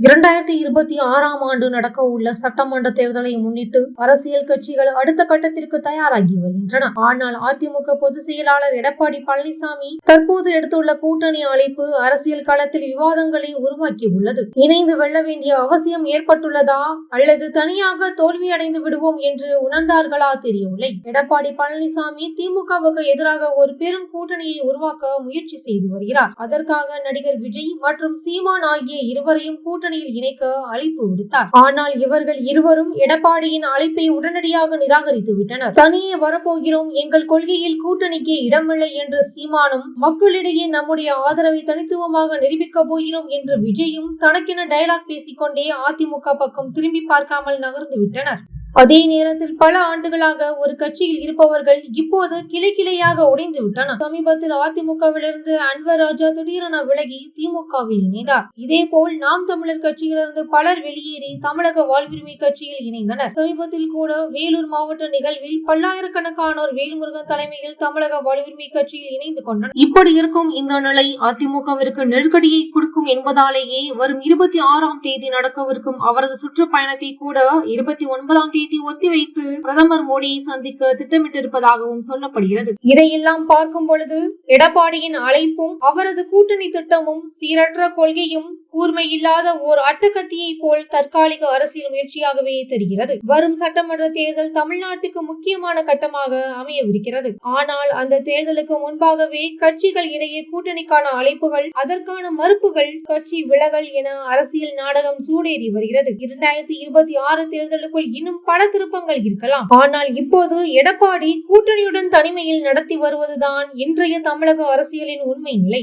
இரண்டாயிரத்தி இருபத்தி ஆறாம் ஆண்டு நடக்க உள்ள சட்டமன்ற தேர்தலை முன்னிட்டு அரசியல் கட்சிகள் அடுத்த கட்டத்திற்கு தயாராகி வருகின்றன. ஆனால் அதிமுக பொதுச் செயலாளர் எடப்பாடி பழனிசாமி தற்போது எடுத்துள்ள கூட்டணி அழைப்பு அரசியல் களத்தில் விவாதங்களை உருவாக்கி உள்ளது இணைந்து வெல்ல வேண்டிய அவசியம் ஏற்பட்டுள்ளதா அல்லது தனியாக தோல்வியடைந்து விடுவோம் என்று உணர்ந்தார்களா தெரியவில்லை. எடப்பாடி பழனிசாமி திமுகவுக்கு எதிராக ஒரு பெரும் கூட்டணியை உருவாக்க முயற்சி செய்து வருகிறார். அதற்காக நடிகர் விஜய் மற்றும் சீமான் ஆகிய இருவரையும் கூட்டணியில் இணைக்க அழைப்பு விடுத்தார். ஆனால் இவர்கள் இருவரும் எடப்பாடியின் அழைப்பை உடனடியாக நிராகரித்து விட்டனர். தனியே வரப்போகிறோம். எங்கள் கொள்கையில் கூட்டணிக்கு இடமில்லை என்று சீமானும் மக்களிடையே நம்முடைய ஆதரவை தனித்துவமாக நிரூபிக்க போகிறோம் என்று விஜயும் தனக்கென டயலாக் பேசிக்கொண்டே அதிமுக பக்கம் திரும்பி பார்க்காமல் நகர்ந்து விட்டனர். அதே நேரத்தில் பல ஆண்டுகளாக ஒரு கட்சியில் இருப்பவர்கள் இப்போது கிளை கிளையாக உடைந்து விட்டனர். சமீபத்தில் அதிமுகவிலிருந்து அன்வர் ராஜா திடீரென விலகி திமுகவில் இணைந்தார். இதேபோல் நாம் தமிழர் கட்சியிலிருந்து பலர் வெளியேறி தமிழக வாழ்வுரிமை கட்சியில் இணைந்தனர். சமீபத்தில் கூட வேலூர் மாவட்ட நிகழ்வில் பல்லாயிரக்கணக்கானோர் வேல்முருகன் தலைமையில் தமிழக வாழ்வுரிமை கட்சியில் இணைந்து கொண்டனர். இப்படி இருக்கும் இந்த நிலை அதிமுகவிற்கு நெருக்கடியை கொடுக்கும் என்பதாலேயே வரும் இருபத்தி ஆறாம் தேதி நடக்கவிருக்கும் அவரது சுற்றுப்பயணத்தை கூட இருபத்தி ஒன்பதாம் தேதி ஒத்திவைத்து பிரதமர் மோடியை சந்திக்க திட்டமிட்டிருப்பதாகவும் சொல்லப்படுகிறது. இதையெல்லாம் பார்க்கும் பொழுது எடப்பாடியின் அழைப்பும் அவரது கூட்டணி திட்டமும் சீரற்ற கொள்கையும் கூர்மையில்லாத ஓர் அட்டகத்தியை போல் தற்காலிக அரசியல் முயற்சியாகவே தெரிகிறது. வரும் சட்டமன்ற தேர்தல் தமிழ்நாட்டுக்கு முக்கியமான கட்டமாக அமையவிருக்கிறது. ஆனால் அந்த தேர்தலுக்கு முன்பாகவே கட்சிகள் இடையே கூட்டணிக்கான அழைப்புகள் அதற்கான மறுப்புகள் கட்சி விலகல் என அரசியல் நாடகம் சூடேறி வருகிறது. இரண்டாயிரத்தி இருபத்தி ஆறு தேர்தலுக்குள் இன்னும் பல திருப்பங்கள் இருக்கலாம். ஆனால் இப்போது எடப்பாடி கூட்டணியுடன் தனிமையில் நடத்தி வருவதுதான் இன்றைய தமிழக அரசியலின் உண்மை நிலை.